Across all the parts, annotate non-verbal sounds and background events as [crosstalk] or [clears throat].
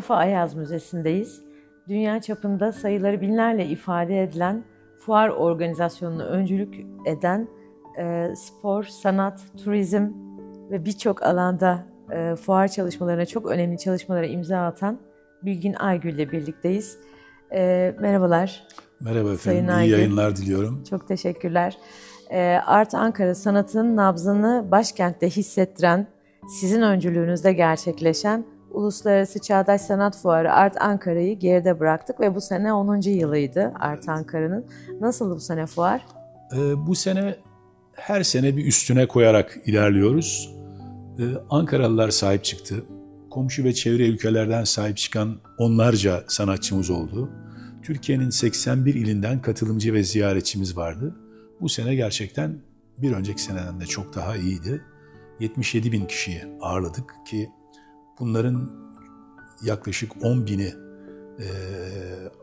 Mustafa Ayaz Müzesi'ndeyiz. Dünya çapında sayıları binlerle ifade edilen fuar organizasyonunu öncülük eden e, spor, sanat, turizm ve birçok alanda e, fuar çalışmalarına çok önemli çalışmalara imza atan Bilgin Aygül ile birlikteyiz. E, merhabalar, Merhaba Sayın efendim, iyi Aygün. yayınlar diliyorum. çok teşekkürler. E, Art Ankara sanatın nabzını başkentte hissettiren, sizin öncülüğünüzde gerçekleşen Uluslararası Çağdaş Sanat Fuarı Art Ankara'yı geride bıraktık ve bu sene 10. yılıydı Art Ankara'nın. Nasıldı bu sene fuar? Ee, bu sene her sene bir üstüne koyarak ilerliyoruz. Ee, Ankaralılar sahip çıktı. Komşu ve çevre ülkelerden sahip çıkan onlarca sanatçımız oldu. Türkiye'nin 81 ilinden katılımcı ve ziyaretçimiz vardı. Bu sene gerçekten bir önceki seneden de çok daha iyiydi. 77 bin kişiyi ağırladık ki bunların yaklaşık 10 bini e,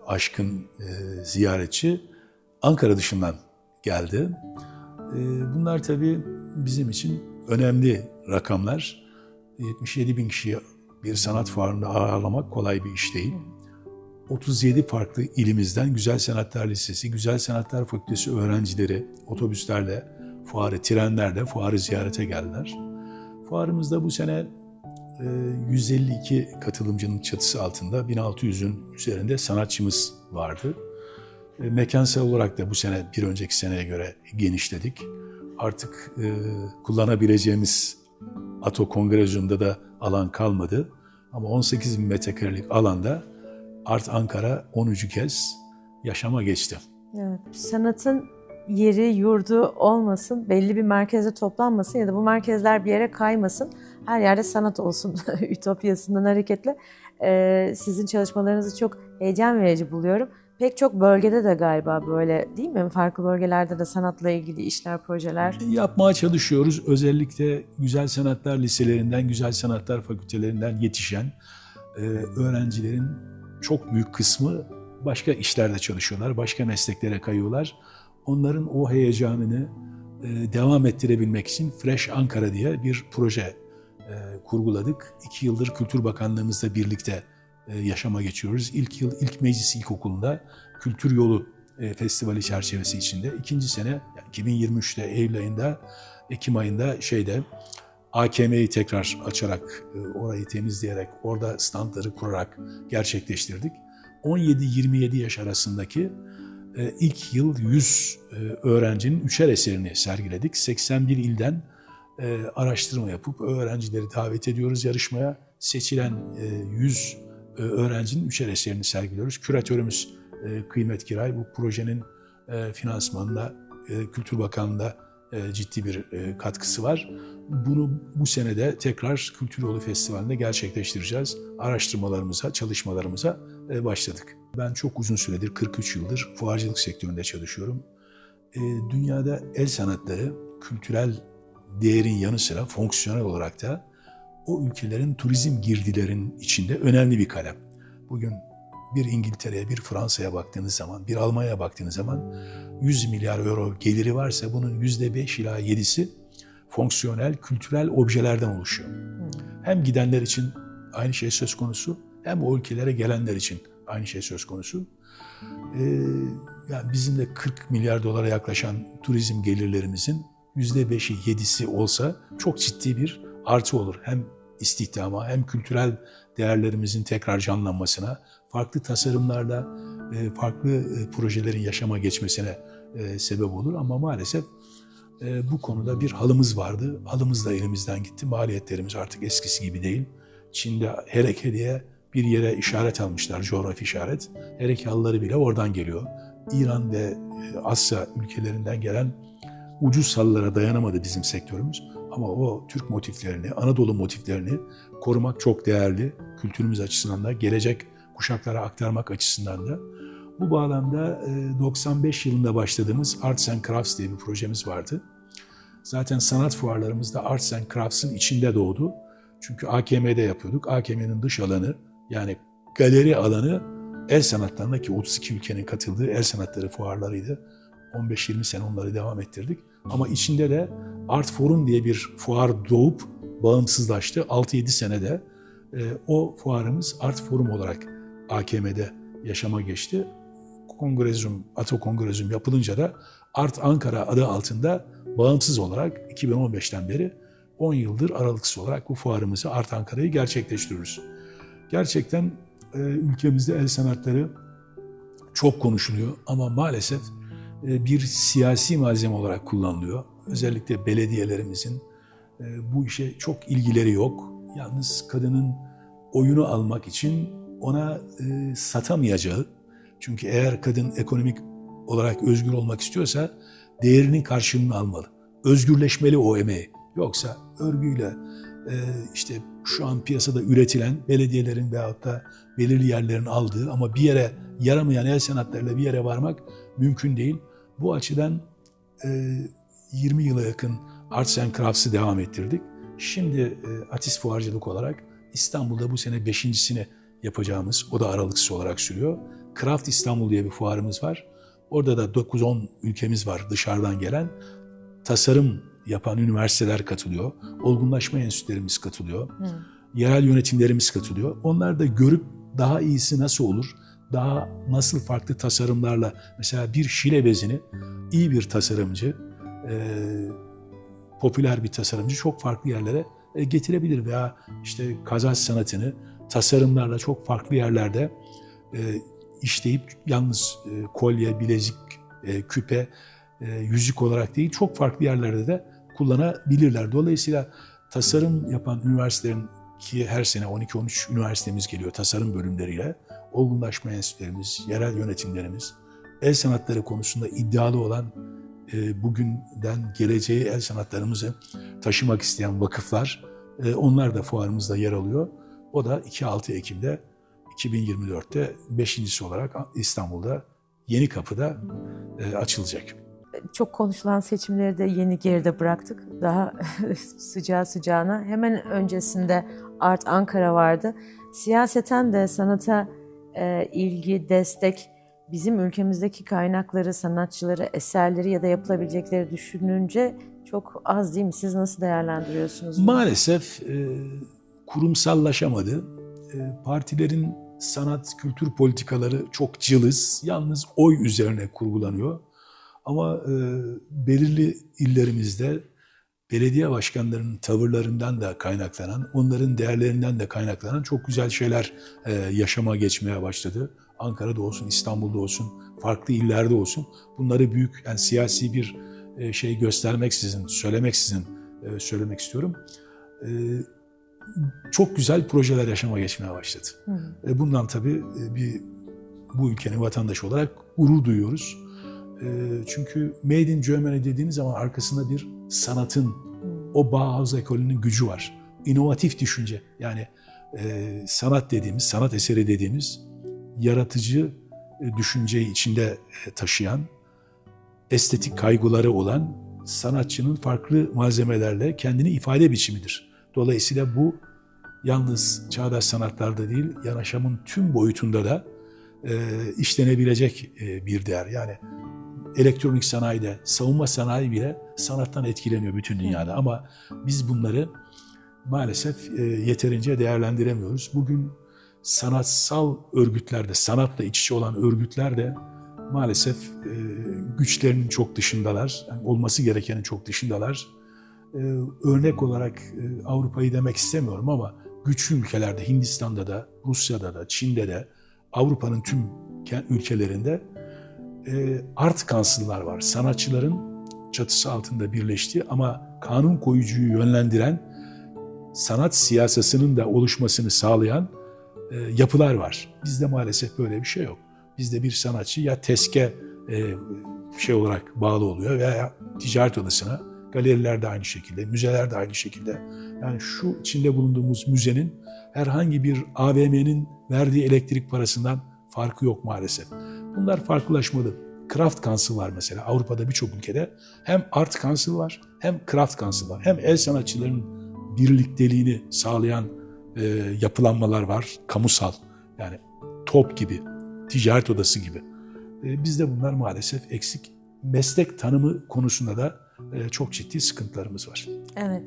aşkın e, ziyaretçi Ankara dışından geldi. E, bunlar tabii bizim için önemli rakamlar. 77 bin kişiyi bir sanat fuarında ağırlamak kolay bir iş değil. 37 farklı ilimizden Güzel Sanatlar Lisesi, Güzel Sanatlar Fakültesi öğrencileri otobüslerle, fuarı, trenlerle fuarı ziyarete geldiler. Fuarımızda bu sene 152 katılımcının çatısı altında 1600'ün üzerinde sanatçımız vardı. E, Mekansal olarak da bu sene bir önceki seneye göre genişledik. Artık e, kullanabileceğimiz Ato Kongrezyum'da da alan kalmadı. Ama 18 bin metrekarelik alanda Art Ankara 10. kez yaşama geçti. Evet, sanatın yeri, yurdu olmasın, belli bir merkeze toplanmasın ya da bu merkezler bir yere kaymasın. Her yerde sanat olsun [laughs] ütopyasından hareketle. e, sizin çalışmalarınızı çok heyecan verici buluyorum. Pek çok bölgede de galiba böyle değil mi? Farklı bölgelerde de sanatla ilgili işler, projeler. Yapmaya çalışıyoruz. Özellikle güzel sanatlar liselerinden, güzel sanatlar fakültelerinden yetişen e, öğrencilerin çok büyük kısmı başka işlerde çalışıyorlar, başka mesleklere kayıyorlar. Onların o heyecanını e, devam ettirebilmek için Fresh Ankara diye bir proje e, kurguladık. İki yıldır Kültür Bakanlığımızla birlikte e, yaşama geçiyoruz. İlk yıl ilk meclis ilkokulunda Kültür Yolu Festivali çerçevesi içinde. ikinci sene yani 2023'te Eylül ayında, Ekim ayında şeyde AKM'yi tekrar açarak, orayı temizleyerek, orada standları kurarak gerçekleştirdik. 17-27 yaş arasındaki ilk yıl 100 e, öğrencinin üçer eserini sergiledik. 81 ilden e, araştırma yapıp öğrencileri davet ediyoruz yarışmaya. Seçilen e, 100 e, öğrencinin üçer eserini sergiliyoruz. Küratörümüz Kıymet Kiray bu projenin finansmanında Kültür Bakanlığı'nda ciddi bir katkısı var. Bunu bu senede tekrar Kültür Yolu Festivali'nde gerçekleştireceğiz. Araştırmalarımıza, çalışmalarımıza başladık. Ben çok uzun süredir, 43 yıldır fuarcılık sektöründe çalışıyorum. E, Dünyada el sanatları kültürel değerin yanı sıra fonksiyonel olarak da o ülkelerin turizm girdilerin içinde önemli bir kalem. Bugün bir İngiltere'ye, bir Fransa'ya baktığınız zaman, bir Almanya'ya baktığınız zaman 100 milyar euro geliri varsa bunun %5 ila 7'si fonksiyonel, kültürel objelerden oluşuyor. Hem gidenler için aynı şey söz konusu, hem o ülkelere gelenler için aynı şey söz konusu. Ee, yani bizim de 40 milyar dolara yaklaşan turizm gelirlerimizin %5'i, 7'si olsa çok ciddi bir artı olur. Hem istihdama hem kültürel değerlerimizin tekrar canlanmasına, farklı tasarımlarla e, farklı e, projelerin yaşama geçmesine e, sebep olur. Ama maalesef bu konuda bir halımız vardı. Halımız da elimizden gitti. Maliyetlerimiz artık eskisi gibi değil. Çin'de Hereke diye bir yere işaret almışlar, coğrafi işaret. Hereke halıları bile oradan geliyor. İran ve e, Asya ülkelerinden gelen ucuz halılara dayanamadı bizim sektörümüz. Ama o Türk motiflerini, Anadolu motiflerini korumak çok değerli. Kültürümüz açısından da, gelecek kuşaklara aktarmak açısından da. Bu bağlamda e, 95 yılında başladığımız Arts and Crafts diye bir projemiz vardı. Zaten sanat fuarlarımızda Arts and Crafts'ın içinde doğdu. Çünkü AKM'de yapıyorduk. AKM'nin dış alanı yani galeri alanı el sanatlarına ki 32 ülkenin katıldığı el sanatları fuarlarıydı. 15-20 sene onları devam ettirdik. Ama içinde de Art Forum diye bir fuar doğup bağımsızlaştı. 6-7 senede E, o fuarımız Art Forum olarak AKM'de yaşama geçti. Kongrezyum, Ato Kongrezyum yapılınca da Art Ankara adı altında bağımsız olarak 2015'ten beri 10 yıldır aralıksız olarak bu fuarımızı Art Ankara'yı gerçekleştiriyoruz. Gerçekten e, ülkemizde el sanatları çok konuşuluyor ama maalesef e, bir siyasi malzeme olarak kullanılıyor. Özellikle belediyelerimizin e, bu işe çok ilgileri yok. Yalnız kadının oyunu almak için ona e, satamayacağı, çünkü eğer kadın ekonomik olarak özgür olmak istiyorsa değerinin karşılığını almalı. Özgürleşmeli o emeği. Yoksa örgüyle e, işte şu an piyasada üretilen belediyelerin veyahut da belirli yerlerin aldığı ama bir yere yaramayan el sanatlarıyla bir yere varmak mümkün değil. Bu açıdan e, 20 yıla yakın Arts and Crafts'ı devam ettirdik. Şimdi e, Atis Fuarcılık olarak İstanbul'da bu sene beşincisini yapacağımız, o da aralıksız olarak sürüyor. Craft İstanbul diye bir fuarımız var. Orada da 9-10 ülkemiz var dışarıdan gelen. Tasarım yapan üniversiteler katılıyor. Olgunlaşma enstitülerimiz katılıyor. Hı. Yerel yönetimlerimiz katılıyor. Onlar da görüp daha iyisi nasıl olur, daha nasıl farklı tasarımlarla, mesela bir şile bezini iyi bir tasarımcı, e, popüler bir tasarımcı çok farklı yerlere e, getirebilir veya işte kazas sanatını tasarımlarla çok farklı yerlerde e, işleyip yalnız e, kolye, bilezik, e, küpe, e, yüzük olarak değil çok farklı yerlerde de kullanabilirler. Dolayısıyla tasarım yapan üniversitelerin ki her sene 12-13 üniversitemiz geliyor tasarım bölümleriyle. Olgunlaşma enstitülerimiz, yerel yönetimlerimiz, el sanatları konusunda iddialı olan e, bugünden geleceği el sanatlarımızı taşımak isteyen vakıflar, e, onlar da fuarımızda yer alıyor. O da 2-6 Ekim'de 2024'te beşincisi olarak İstanbul'da Yeni Kapı'da e, açılacak. Çok konuşulan seçimleri de yeni geride bıraktık. Daha [laughs] sıcağı sıcağına. Hemen öncesinde Art Ankara vardı. Siyaseten de sanata e, ilgi, destek bizim ülkemizdeki kaynakları, sanatçıları, eserleri ya da yapılabilecekleri düşününce çok az değil mi? Siz nasıl değerlendiriyorsunuz? bunu? Maalesef e, kurumsallaşamadı. E, partilerin sanat, kültür politikaları çok cılız, yalnız oy üzerine kurgulanıyor. Ama e, belirli illerimizde belediye başkanlarının tavırlarından da kaynaklanan, onların değerlerinden de kaynaklanan çok güzel şeyler e, yaşama geçmeye başladı. Ankara'da olsun, İstanbul'da olsun, farklı illerde olsun. Bunları büyük, yani siyasi bir e, şey göstermeksizin, söylemeksizin e, söylemek istiyorum. E, çok güzel projeler yaşama geçmeye başladı. Hı. E, bundan tabii e, bir bu ülkenin vatandaşı olarak gurur duyuyoruz. E, çünkü Made in Germany dediğiniz zaman arkasında bir sanatın, o Bauhaus ekolünün gücü var. İnovatif düşünce. Yani e, sanat dediğimiz, sanat eseri dediğimiz yaratıcı e, düşünceyi içinde e, taşıyan, estetik kaygıları olan sanatçının farklı malzemelerle kendini ifade biçimidir. Dolayısıyla bu yalnız çağdaş sanatlarda değil, yaşamın tüm boyutunda da işlenebilecek bir değer. Yani elektronik sanayide, savunma sanayi bile sanattan etkileniyor bütün dünyada. Ama biz bunları maalesef e, yeterince değerlendiremiyoruz. Bugün sanatsal örgütlerde, sanatla iç içe olan örgütler de maalesef e, güçlerinin çok dışındalar. Yani olması gerekenin çok dışındalar. E, örnek olarak e, Avrupa'yı demek istemiyorum ama güçlü ülkelerde, Hindistan'da da, Rusya'da da, Çin'de de, Avrupa'nın tüm ke- ülkelerinde e, art kansıllar var. Sanatçıların çatısı altında birleştiği ama kanun koyucuyu yönlendiren, sanat siyasasının da oluşmasını sağlayan e, yapılar var. Bizde maalesef böyle bir şey yok. Bizde bir sanatçı ya teske e, şey olarak bağlı oluyor veya ticaret odasına, galeriler de aynı şekilde, müzeler de aynı şekilde. Yani şu içinde bulunduğumuz müzenin herhangi bir AVM'nin verdiği elektrik parasından farkı yok maalesef. Bunlar farklılaşmalı. Craft Council var mesela Avrupa'da birçok ülkede. Hem Art Council var hem Craft Council var. Hem el sanatçılarının birlikteliğini sağlayan e, yapılanmalar var. Kamusal yani top gibi, ticaret odası gibi. E, bizde bunlar maalesef eksik. Meslek tanımı konusunda da e, çok ciddi sıkıntılarımız var. Evet.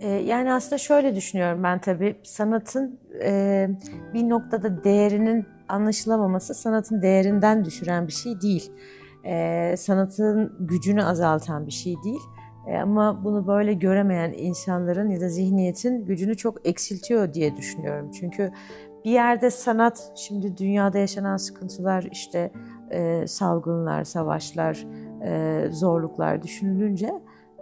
Ee, Yani aslında şöyle düşünüyorum ben tabii sanatın e, bir noktada değerinin anlaşılamaması sanatın değerinden düşüren bir şey değil. Ee, sanatın gücünü azaltan bir şey değil. Ee, ama bunu böyle göremeyen insanların ya da zihniyetin gücünü çok eksiltiyor diye düşünüyorum. Çünkü bir yerde sanat, şimdi dünyada yaşanan sıkıntılar, işte e, salgınlar, savaşlar, e, zorluklar düşünülünce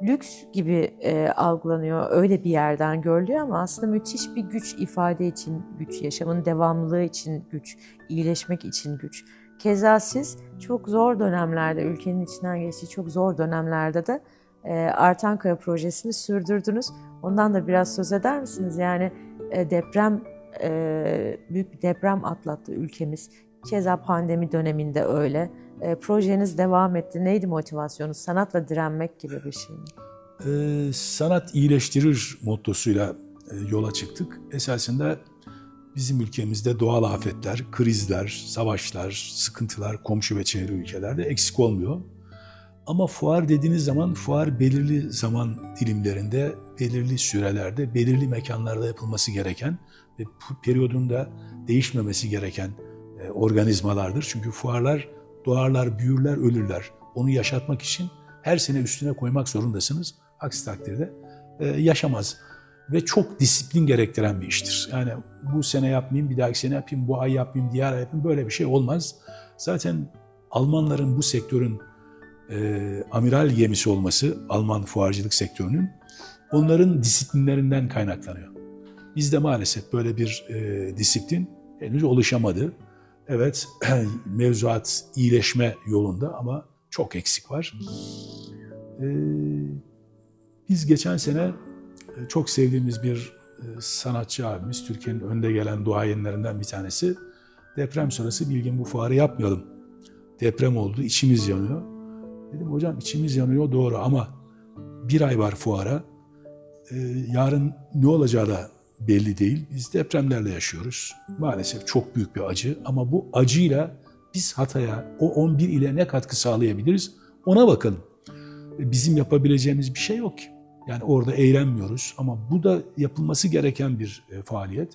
lüks gibi e, algılanıyor, öyle bir yerden görülüyor ama aslında müthiş bir güç ifade için güç, yaşamın devamlılığı için güç, iyileşmek için güç. Keza siz çok zor dönemlerde, ülkenin içinden geçtiği çok zor dönemlerde de e, Artankaya projesini sürdürdünüz. Ondan da biraz söz eder misiniz? Yani e, deprem, e, büyük bir deprem atlattı ülkemiz. Keza pandemi döneminde öyle. E, projeniz devam etti. Neydi motivasyonunuz? Sanatla direnmek gibi bir şey mi? Ee, sanat iyileştirir mottosuyla e, yola çıktık. Esasında bizim ülkemizde doğal afetler, krizler, savaşlar, sıkıntılar komşu ve çevre ülkelerde eksik olmuyor. Ama fuar dediğiniz zaman fuar belirli zaman dilimlerinde, belirli sürelerde, belirli mekanlarda yapılması gereken ve periyodunda değişmemesi gereken e, organizmalardır. Çünkü fuarlar doğarlar, büyürler, ölürler. Onu yaşatmak için her sene üstüne koymak zorundasınız. Aksi takdirde e, yaşamaz. Ve çok disiplin gerektiren bir iştir. Yani bu sene yapmayayım, bir dahaki sene yapayım, bu ay yapmayayım, diğer ay yapayım böyle bir şey olmaz. Zaten Almanların bu sektörün e, amiral gemisi olması, Alman fuarcılık sektörünün onların disiplinlerinden kaynaklanıyor. Bizde maalesef böyle bir e, disiplin henüz oluşamadı. Evet, [clears throat] mevzuat iyileşme yolunda ama çok eksik var. Ee, biz geçen sene e, çok sevdiğimiz bir e, sanatçı abimiz, Türkiye'nin önde gelen duayenlerinden bir tanesi. Deprem sonrası bilgin bu fuarı yapmayalım. Deprem oldu, içimiz yanıyor. Dedim hocam içimiz yanıyor doğru ama bir ay var fuara. Ee, yarın ne olacağı da belli değil. Biz depremlerle yaşıyoruz. Maalesef çok büyük bir acı ama bu acıyla biz Hatay'a o 11 ile ne katkı sağlayabiliriz ona bakalım. Bizim yapabileceğimiz bir şey yok. Yani orada eğlenmiyoruz ama bu da yapılması gereken bir e, faaliyet.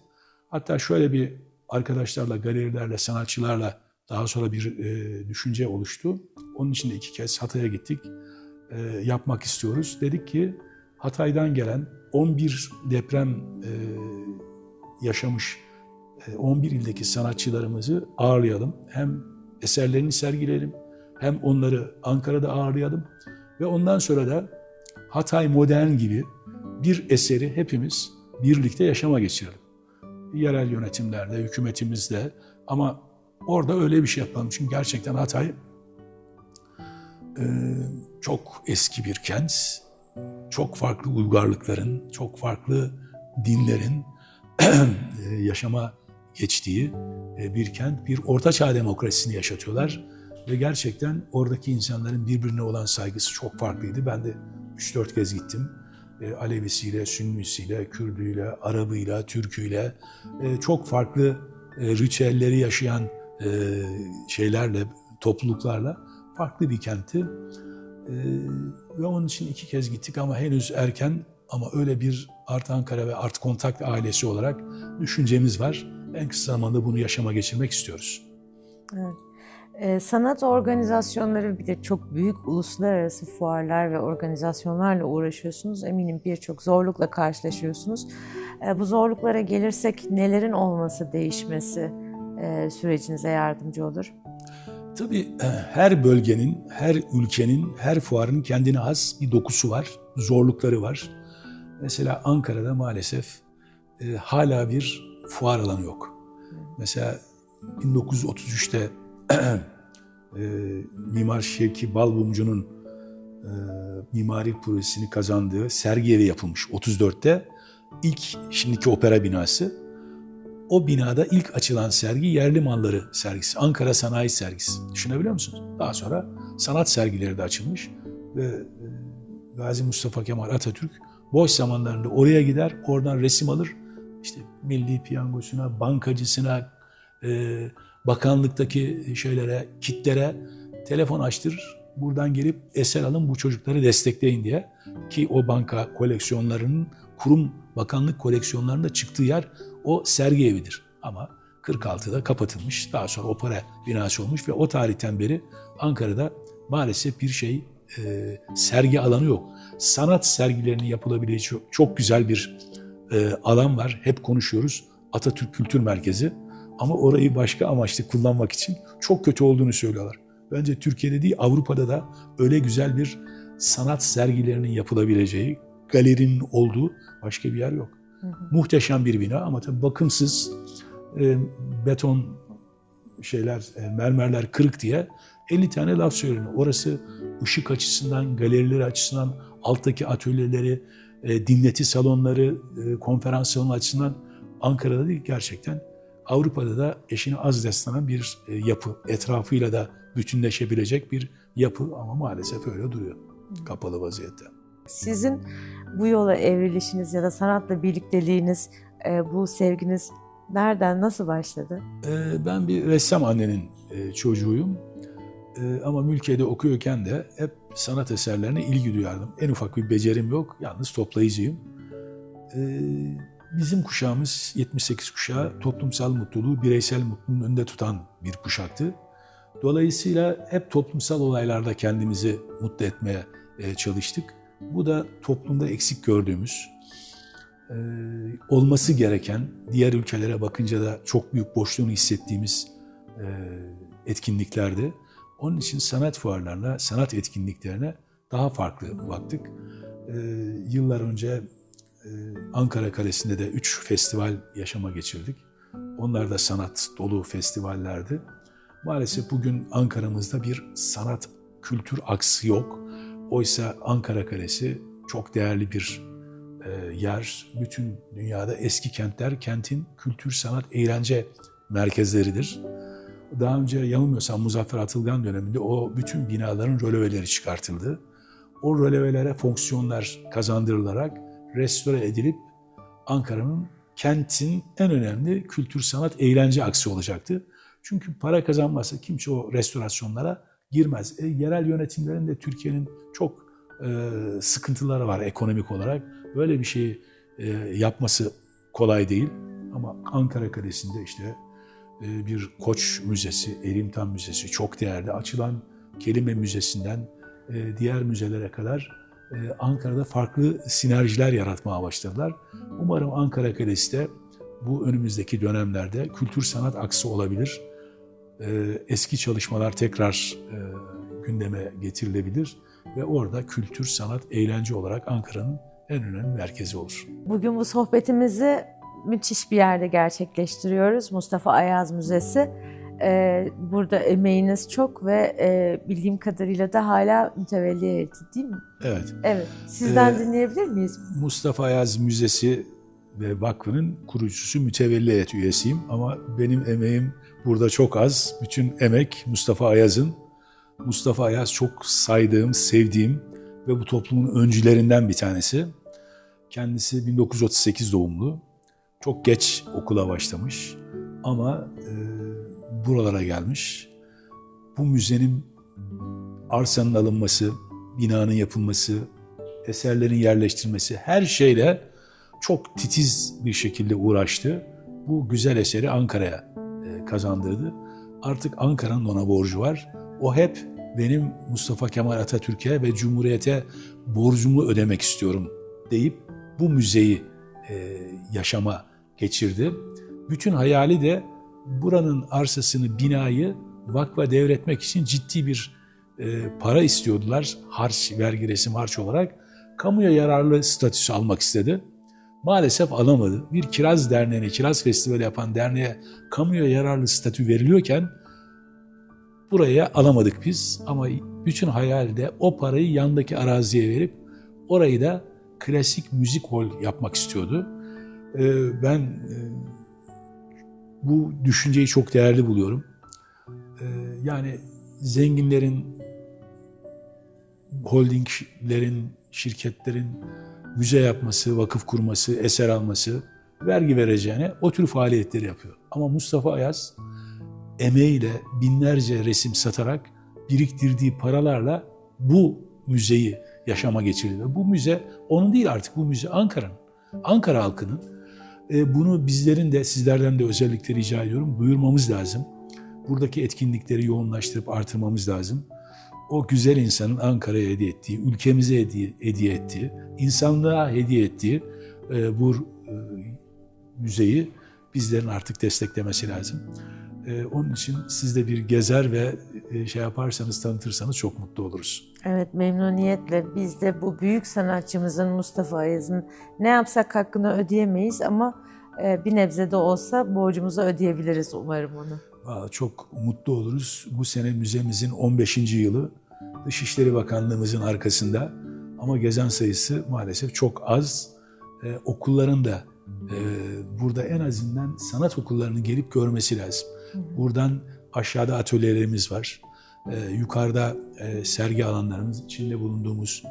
Hatta şöyle bir arkadaşlarla, galerilerle, sanatçılarla daha sonra bir e, düşünce oluştu. Onun için de iki kez Hatay'a gittik. E, yapmak istiyoruz. Dedik ki Hatay'dan gelen 11 deprem e, yaşamış e, 11 ildeki sanatçılarımızı ağırlayalım. Hem eserlerini sergileyelim hem onları Ankara'da ağırlayalım ve ondan sonra da Hatay Modern gibi bir eseri hepimiz birlikte yaşama geçirelim. Yerel yönetimlerde, hükümetimizde ama orada öyle bir şey yapalım. Çünkü gerçekten Hatay e, çok eski bir kent çok farklı uygarlıkların, çok farklı dinlerin [clears throat] yaşama geçtiği bir kent, bir ortaçağ demokrasisini yaşatıyorlar. Ve gerçekten oradaki insanların birbirine olan saygısı çok farklıydı. Ben de 3-4 kez gittim. Alevisiyle, Sünnisiyle, Kürdüyle, Arabıyla, Türküyle çok farklı ritüelleri yaşayan şeylerle, topluluklarla farklı bir kentti. Ee, ve onun için iki kez gittik ama henüz erken ama öyle bir Art Ankara ve Art Kontak ailesi olarak düşüncemiz var. En kısa zamanda bunu yaşama geçirmek istiyoruz. Evet. Ee, sanat organizasyonları bir de çok büyük uluslararası fuarlar ve organizasyonlarla uğraşıyorsunuz. Eminim birçok zorlukla karşılaşıyorsunuz. Ee, bu zorluklara gelirsek nelerin olması, değişmesi e, sürecinize yardımcı olur? Tabii her bölgenin, her ülkenin, her fuarın kendine has bir dokusu var, zorlukları var. Mesela Ankara'da maalesef e, hala bir fuar alanı yok. Mesela 1933'te e, [clears throat] Mimar Şevki Balmumcu'nun e, mimari projesini kazandığı sergi evi yapılmış 34'te. ilk şimdiki opera binası. O binada ilk açılan sergi yerli malları sergisi. Ankara Sanayi Sergisi. Düşünebiliyor musunuz? Daha sonra sanat sergileri de açılmış. Ve e, Gazi Mustafa Kemal Atatürk boş zamanlarında oraya gider, oradan resim alır. İşte milli piyangosuna, bankacısına, e, bakanlıktaki şeylere, kitlere telefon açtırır. Buradan gelip eser alın bu çocukları destekleyin diye. Ki o banka koleksiyonlarının kurum bakanlık koleksiyonlarında çıktığı yer o sergi evidir. Ama 46'da kapatılmış. Daha sonra opera binası olmuş ve o tarihten beri Ankara'da maalesef bir şey e, sergi alanı yok. Sanat sergilerinin yapılabileceği çok, güzel bir e, alan var. Hep konuşuyoruz. Atatürk Kültür Merkezi. Ama orayı başka amaçlı kullanmak için çok kötü olduğunu söylüyorlar. Bence Türkiye'de değil Avrupa'da da öyle güzel bir sanat sergilerinin yapılabileceği, galerinin olduğu başka bir yer yok. Hı hı. Muhteşem bir bina ama tabii bakımsız, e, beton şeyler, e, mermerler kırık diye 50 tane laf söyleniyor. Orası ışık açısından, galerileri açısından, alttaki atölyeleri, e, dinleti salonları, e, konferans salonu açısından Ankara'da değil gerçekten Avrupa'da da eşini az rastlanan bir e, yapı. Etrafıyla da bütünleşebilecek bir yapı ama maalesef öyle duruyor. Kapalı vaziyette. Sizin bu yola evrilişiniz ya da sanatla birlikteliğiniz, e, bu sevginiz nereden, nasıl başladı? Ee, Ben bir ressam annenin e, çocuğuyum. Ee, Ama mülkiyede okuyorken de hep sanat eserlerine ilgi duyardım. En ufak bir becerim yok, yalnız toplayıcıyım. Ee, Bizim kuşağımız 78 kuşağı toplumsal mutluluğu bireysel mutluluğun önünde tutan bir kuşaktı. Dolayısıyla hep toplumsal olaylarda kendimizi mutlu etmeye e, çalıştık. Bu da toplumda eksik gördüğümüz, e, olması gereken, diğer ülkelere bakınca da çok büyük boşluğunu hissettiğimiz e, etkinliklerdi. Onun için sanat fuarlarına, sanat etkinliklerine daha farklı baktık. E, Yıllar önce Ankara Kalesi'nde de üç festival yaşama geçirdik. Onlar da sanat dolu festivallerdi. Maalesef bugün Ankara'mızda bir sanat kültür aksı yok. Oysa Ankara Kalesi çok değerli bir e, yer. Bütün dünyada eski kentler kentin kültür, sanat, eğlence merkezleridir. Daha önce yanılmıyorsam Muzaffer Atılgan döneminde o bütün binaların röleveleri çıkartıldı. O rölevelere fonksiyonlar kazandırılarak restore edilip Ankara'nın kentin en önemli kültür, sanat, eğlence aksi olacaktı. Çünkü para kazanmazsa kimse o restorasyonlara girmez. E, yerel yönetimlerin de Türkiye'nin çok e, sıkıntıları var ekonomik olarak. Böyle bir şeyi e, yapması kolay değil. Ama Ankara Kalesi'nde işte e, bir Koç Müzesi, Erimtan Müzesi çok değerli. Açılan Kelime Müzesi'nden e, diğer müzelere kadar e, Ankara'da farklı sinerjiler yaratmaya başladılar. Umarım Ankara Kalesi de bu önümüzdeki dönemlerde kültür sanat aksı olabilir. E, Eski çalışmalar tekrar e, gündeme getirilebilir ve orada kültür, sanat, eğlence olarak Ankara'nın en önemli merkezi olur. Bugün bu sohbetimizi müthiş bir yerde gerçekleştiriyoruz. Mustafa Ayaz Müzesi. Ee, burada emeğiniz çok ve e, bildiğim kadarıyla da hala mütevelli heyeti değil mi? Evet, Evet. Sizden Ee, dinleyebilir miyiz? Mustafa Ayaz Müzesi ve Vakfı'nın kurucusu mütevelli heyet üyesiyim ama benim emeğim burada çok az. Bütün emek Mustafa Ayaz'ın. Mustafa Ayaz çok saydığım, sevdiğim ve bu toplumun öncülerinden bir tanesi. Kendisi 1938 doğumlu. Çok geç okula başlamış ama e, buralara gelmiş. Bu müzenin arsanın alınması, binanın yapılması, eserlerin yerleştirilmesi her şeyle çok titiz bir şekilde uğraştı. Bu güzel eseri Ankara'ya kazandırdı. Artık Ankara'nın ona borcu var. O hep benim Mustafa Kemal Atatürk'e ve Cumhuriyet'e borcumu ödemek istiyorum deyip bu müzeyi e, yaşama geçirdi. Bütün hayali de buranın arsasını, binayı vakfa devretmek için ciddi bir e, para istiyordular. Harç, vergi, resim harç olarak. Kamuya yararlı statüsü almak istedi. Maalesef alamadı. Bir kiraz derneğine, kiraz festivali yapan derneğe kamuya yararlı statü veriliyorken buraya alamadık biz. Ama bütün hayali de o parayı yandaki araziye verip orayı da klasik müzik hol yapmak istiyordu. Ee, ben e, bu düşünceyi çok değerli buluyorum. Ee, yani zenginlerin, holdinglerin, şirketlerin müze yapması, vakıf kurması, eser alması, vergi vereceğine o tür faaliyetleri yapıyor. Ama Mustafa Ayaz emeğiyle binlerce resim satarak biriktirdiği paralarla bu müzeyi yaşama geçirdi. Ve bu müze onun değil artık bu müze Ankara'nın. Ankara halkının. E, bunu bizlerin de sizlerden de özellikle rica ediyorum duyurmamız lazım. Buradaki etkinlikleri yoğunlaştırıp artırmamız lazım. O güzel insanın Ankara'ya hediye ettiği, ülkemize hediye, hediye ettiği, insanlığa hediye ettiği e, bu e, müzeyi bizlerin artık desteklemesi lazım. E, onun için siz de bir gezer ve e, şey yaparsanız, tanıtırsanız çok mutlu oluruz. Evet memnuniyetle biz de bu büyük sanatçımızın Mustafa Ayaz'ın ne yapsak hakkını ödeyemeyiz ama e, bir nebze de olsa borcumuzu ödeyebiliriz umarım onu. Çok mutlu oluruz. Bu sene müzemizin 15. yılı Dışişleri Bakanlığımızın arkasında ama gezen sayısı maalesef çok az. Ee, okulların da e, burada en azından sanat okullarının gelip görmesi lazım. Buradan aşağıda atölyelerimiz var. Ee, yukarıda e, sergi alanlarımız, içinde bulunduğumuz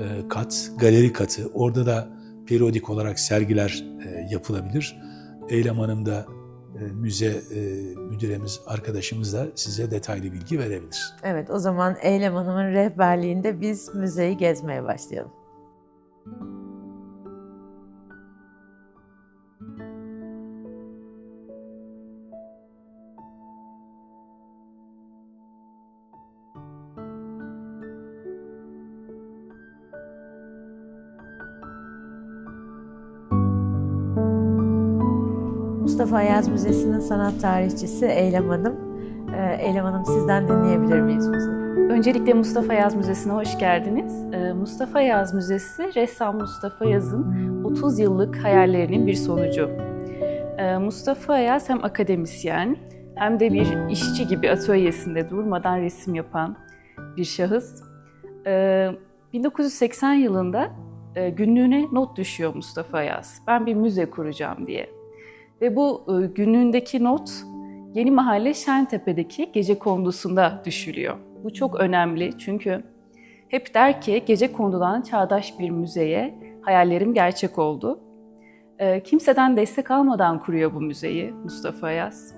e, kat, galeri katı. Orada da periyodik olarak sergiler e, yapılabilir. Eylem Hanım da müze e, müdüremiz, arkadaşımız da size detaylı bilgi verebilir. Evet o zaman Eylem Hanım'ın rehberliğinde biz müzeyi gezmeye başlayalım. Mustafa Ayaz Müzesi'nin sanat tarihçisi Eylem Hanım. Ee, Eylem Hanım sizden dinleyebilir miyiz müzeyi? Öncelikle Mustafa Yaz Müzesi'ne hoş geldiniz. Ee, Mustafa Yaz Müzesi, ressam Mustafa Yaz'ın 30 yıllık hayallerinin bir sonucu. Ee, Mustafa Yaz hem akademisyen hem de bir işçi gibi atölyesinde durmadan resim yapan bir şahıs. Ee, 1980 yılında e, günlüğüne not düşüyor Mustafa Yaz. Ben bir müze kuracağım diye. Ve bu e, günlüğündeki not Yeni Mahalle Şentepe'deki gece kondusunda düşülüyor. Bu çok önemli çünkü hep der ki gece kondudan çağdaş bir müzeye hayallerim gerçek oldu. Ee, kimseden destek almadan kuruyor bu müzeyi Mustafa Yaz.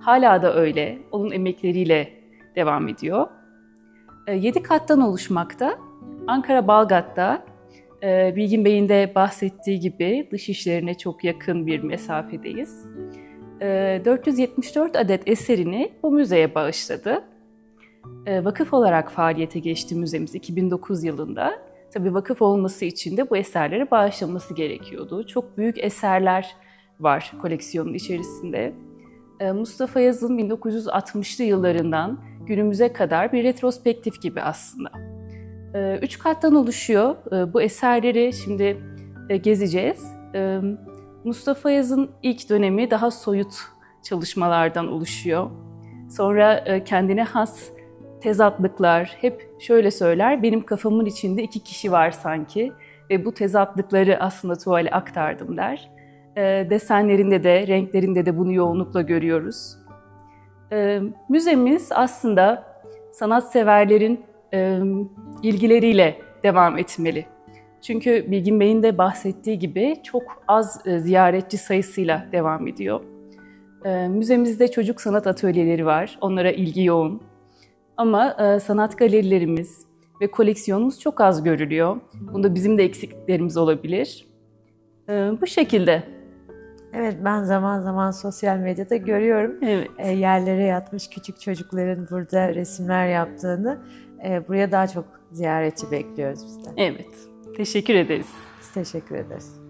Hala da öyle, onun emekleriyle devam ediyor. Ee, yedi kattan oluşmakta. Ankara Balgat'ta e, Bilgin Bey'in de bahsettiği gibi dış işlerine çok yakın bir mesafedeyiz. E, 474 adet eserini bu müzeye bağışladı. E, vakıf olarak faaliyete geçti müzemiz 2009 yılında. Tabii vakıf olması için de bu eserleri bağışlaması gerekiyordu. Çok büyük eserler var koleksiyonun içerisinde. Mustafa Yaz'ın 1960'lı yıllarından günümüze kadar bir retrospektif gibi aslında. E, Üç kattan oluşuyor. E, Bu eserleri şimdi e, gezeceğiz. E, Mustafa Yaz'ın ilk dönemi daha soyut çalışmalardan oluşuyor. Sonra e, kendine has tezatlıklar, hep şöyle söyler, benim kafamın içinde iki kişi var sanki ve bu tezatlıkları aslında tuvale aktardım der. Desenlerinde de, renklerinde de bunu yoğunlukla görüyoruz. Müzemiz aslında sanatseverlerin e, ilgileriyle devam etmeli. Çünkü Bilgin Bey'in de bahsettiği gibi çok az e, ziyaretçi sayısıyla devam ediyor. E, müzemizde çocuk sanat atölyeleri var, onlara ilgi yoğun. Ama e, sanat galerilerimiz ve koleksiyonumuz çok az görülüyor. Bunda bizim de eksikliklerimiz olabilir. E, bu şekilde. Evet ben zaman zaman sosyal medyada görüyorum. Evet. E, yerlere yatmış küçük çocukların burada resimler yaptığını. E, buraya daha çok ziyaretçi bekliyoruz biz de. Evet. Teşekkür ederiz. Biz teşekkür ederiz.